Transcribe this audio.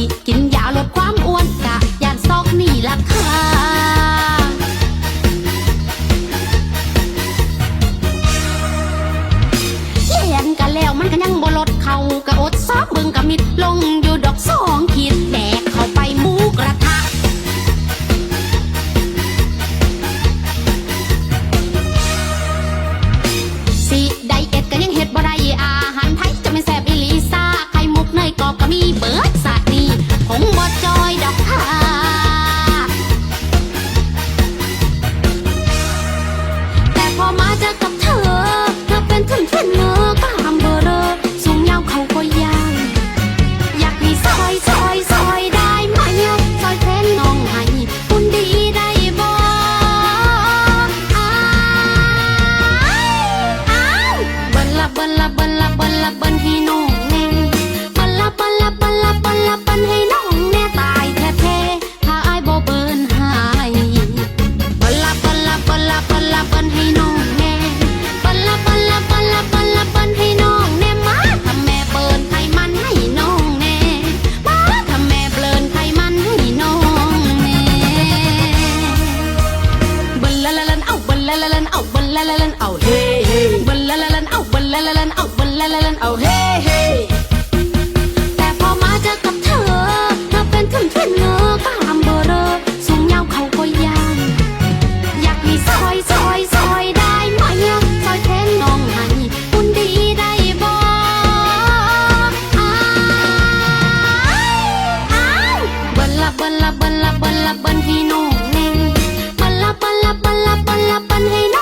ิ กินยาลดความอ้วนกะยานซอกนี่ล่ะค่ะ เลียนกันแล้วมันก็ยังบ่ลดเขากะอดซอกเบิ่งกะมิดลง บัลลาบัลลาบันให้น้องเน่งบัลลาบัลลาบัลลาบัลลาบันให้น้อง